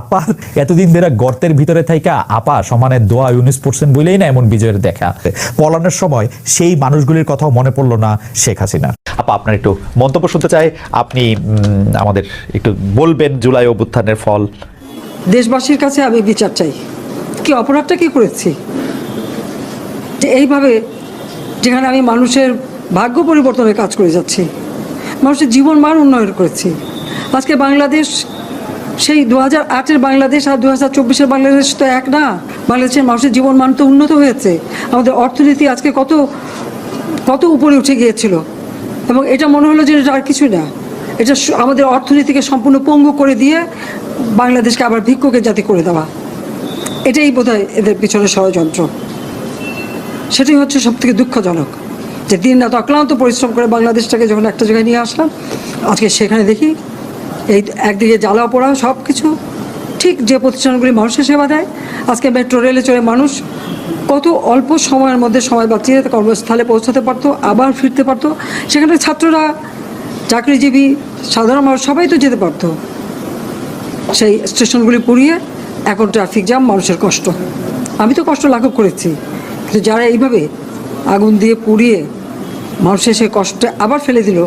আপা, এতদিন ধরে গর্তের ভিতরে থাইকা আপা সমানে দোয়া ইউনিস পড়ছেন বলেই না এমন বিজয়ের দেখা। পলানোর সময় সেই মানুষগুলির কথাও মনে পড়ল না শেখ হাসিনা। আপা, আপনার একটু মন্তব্য শুনতে চাই। আপনি আমাদের একটু বলবেন জুলাই অভ্যুত্থানের ফল। দেশবাসীর কাছে আমি বিচার চাই। কি অপরাধটা কি করেছি? যে এইভাবে যেখানে আমি মানুষের ভাগ্য পরিবর্তনের কাজ করে যাচ্ছি, মানুষের জীবন মান উন্নয়ন করেছি। আজকে বাংলাদেশ সেই দু হাজার আটের বাংলাদেশ আর দু হাজার চব্বিশের বাংলাদেশ তো এক না। বাংলাদেশের মানুষের জীবন মান তো উন্নত হয়েছে। আমাদের অর্থনীতি আজকে কত কত উপরে উঠে গিয়েছিল। এবং এটা মনে হলো যে এটা আর কিছুই না। এটা আমাদের অর্থনীতিকে সম্পূর্ণ পঙ্গু করে দিয়ে বাংলাদেশকে আবার ভিক্ষুকের জাতি করে দেওয়া। এটাই বোধহয় এদের পিছনে ষড়যন্ত্র। সেটাই হচ্ছে সব থেকে দুঃখজনক। যে দিন রাত অক্লান্ত পরিশ্রম করে বাংলাদেশটাকে যখন একটা জায়গায় নিয়ে আসলাম, আজকে সেখানে দেখি এই একদিকে জ্বালা পোড়া সব কিছু ঠিক যে প্রতিষ্ঠানগুলি মানুষের সেবা দেয়। আজকে মেট্রো রেলে চড়ে মানুষ কত অল্প সময়ের মধ্যে সময় বাঁচিয়ে কর্মস্থলে পৌঁছাতে পারতো, আবার ফিরতে পারতো। সেখানে ছাত্ররা, চাকরিজীবী, সাধারণ মানুষ সবাই তো যেতে পারতো। সেই স্টেশনগুলি পুড়িয়ে এখন ট্রাফিক জ্যাম, মানুষের কষ্ট। আমি তো কষ্ট লাঘব করেছি। কিন্তু যারা এইভাবে আগুন দিয়ে পুড়িয়ে মানুষের সে কষ্টে আবার ফেলে দিল,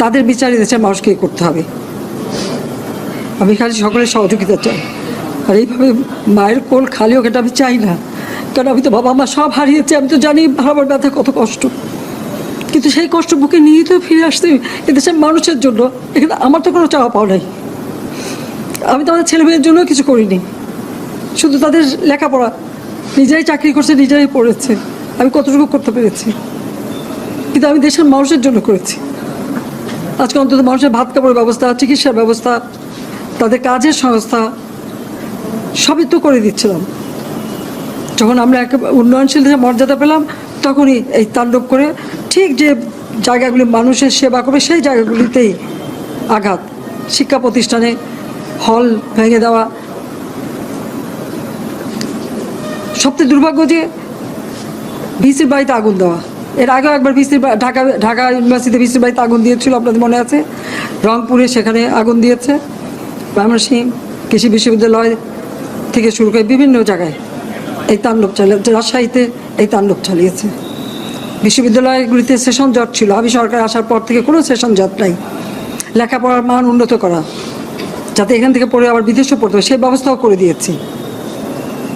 তাদের বিচার দেশের মানুষকে করতে হবে। আমি খালি সকলের সহযোগিতা চাই। আর এইভাবে মায়ের কোল খালি হোক এটা আমি চাই না। কারণ আমি তো বাবা মা সব হারিয়েছি, আমি তো জানি হারাবার ব্যথা কত কষ্ট। কিন্তু সেই কষ্ট বুকে নিয়ে তো ফিরে আসতে এদেশের মানুষের জন্য এখানে আমার তো কোনো চাওয়া পাওয়া নাই। আমি তো আমার ছেলে মেয়ের জন্য কিছু করিনি। শুধু তাদের লেখাপড়া, নিজেরাই চাকরি করছে, নিজেরাই পড়েছে। আমি কতটুকু করতে পেরেছি? কিন্তু আমি দেশের মানুষের জন্য করেছি। আজকে অন্তত মানুষের ভাত কাপড়ের ব্যবস্থা, চিকিৎসার ব্যবস্থা তাদের কাজের সংস্থা সবই তো করে দিচ্ছিলাম। যখন আমরা এক উন্নয়নশীল দেশে মর্যাদা পেলাম, তখনই এই তাণ্ডব করে ঠিক যে জায়গাগুলি মানুষের সেবা করবে, সেই জায়গাগুলিতেই আঘাত। শিক্ষা প্রতিষ্ঠানে হল ভেঙে দেওয়া। সবচেয়ে দুর্ভাগ্য যে ভিসির বাড়িতে আগুন দেওয়া। এর আগেও একবার ভিসির ঢাকা ঢাকা ইউনিভার্সিটিতে ভিসির বাড়িতে আগুন দিয়েছিল, আপনাদের মনে আছে? রংপুরে সেখানে আগুন দিয়েছে। ময়মনসিং কৃষি বিশ্ববিদ্যালয় থেকে শুরু করে বিভিন্ন জায়গায় এই তাণ্ডব চালিয়ে রাজশাহীতে এই তাণ্ডব চালিয়েছে। বিশ্ববিদ্যালয়গুলিতে সেশন জট ছিল। আমি সরকার আসার পর থেকে কোনো সেশন জট নাই। লেখাপড়ার মান উন্নত করা, যাতে এখান থেকে পড়ে আবার বিদেশে পড়তে সেই ব্যবস্থাও করে দিয়েছি।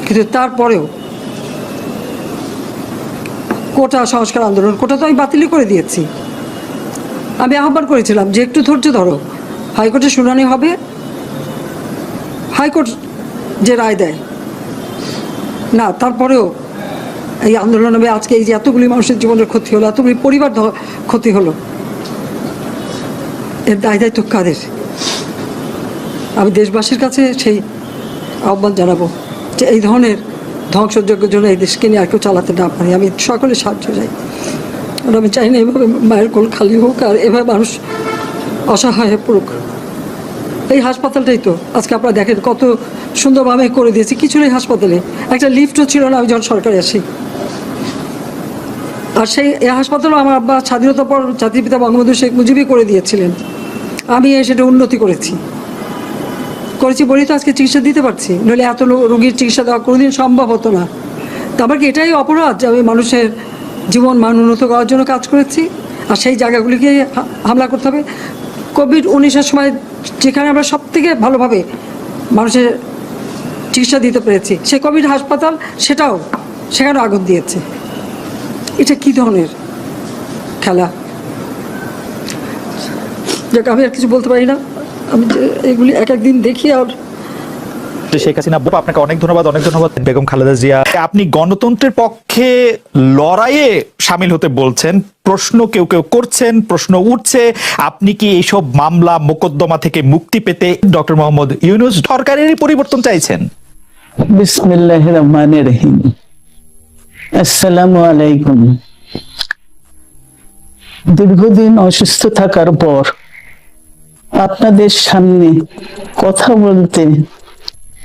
কিন্তু তারপরেও কোটা সংস্কার আন্দোলন, কোটা তো আমি বাতিলই করে দিয়েছি। আমি আহ্বান করেছিলাম যে একটু ধৈর্য ধরো। হাইকোর্টে শুনানি হবে হাইকোর্ট যে রায় দেয়। না, তারপরেও এই আন্দোলন হবে আজকে এই যে এতগুলি মানুষের জীবনের ক্ষতি হলো, এতগুলি পরিবার ক্ষতি হলো, এর দায় দায়িত্ব কাদের? আমি দেশবাসীর কাছে সেই আহ্বান জানাব যে এই ধরনের ধ্বংসযজ্ঞের জন্য এই দেশকে নিয়ে আর কেউ চালাতে না পারি। আমি সকলে সাহায্য চাই। আর আমি চাই না এভাবে মায়ের কোল খালি হোক আর এভাবে মানুষ অসহায় হয়ে পড়ুক। এই হাসপাতালটাই তো। আজকে আপনারা দেখেন কত সুন্দরভাবে করে দিয়েছি। কিছু নেই হাসপাতালে। একটা লিফটও ছিল না, আমি যখন সরকারে আসি। আর সেই এই হাসপাতালও আমার আব্বা স্বাধীনতার পর জাতির পিতা বঙ্গবন্ধু শেখ মুজিবই করে দিয়েছিলেন। আমি সেটা উন্নতি করেছি। করেছি বলেই তো আজকে চিকিৎসা দিতে পারছি। নইলে এত রোগীর চিকিৎসা দেওয়া কোনোদিন সম্ভব হতো না। তো আমার কি এটাই অপরাধ যে আমি মানুষের জীবন মান উন্নত করার জন্য কাজ করেছি? আর সেই জায়গাগুলিকে হামলা করতে হবে। কোভিড উনিশের সময় যেখানে আমরা সব থেকে ভালোভাবে মানুষের চিকিৎসা দিতে পেরেছি, সে কোভিড হাসপাতাল সেটাও সেখানেও আগুন দিয়েছে। এটা কি ধরনের খেলা? যাক, আমি আর কিছু বলতে পারি না। আমি এগুলি এক একদিন দেখি আর শেখ হাসিনা আপনাকে অনেক ধন্যবাদ অনেক ধন্যবাদ। বেগম খালেদা জিয়া, আপনি গণতন্ত্রের পক্ষে লড়াইয়ে সামিল হতে বলছেন, প্রশ্ন কেউ কেউ করছেন, প্রশ্ন উঠছে, আপনি কি এইসব মামলা মোকদ্দমা থেকে মুক্তি পেতে ডক্টর মোহাম্মদ ইউনুস সরকারেরই পরিবর্তন চাইছেন? বিসমিল্লাহ রহমান রহিম। আসসালামু আলাইকুম দীর্ঘদিন অসুস্থ থাকার পর আপনাদের সামনে কথা বলতে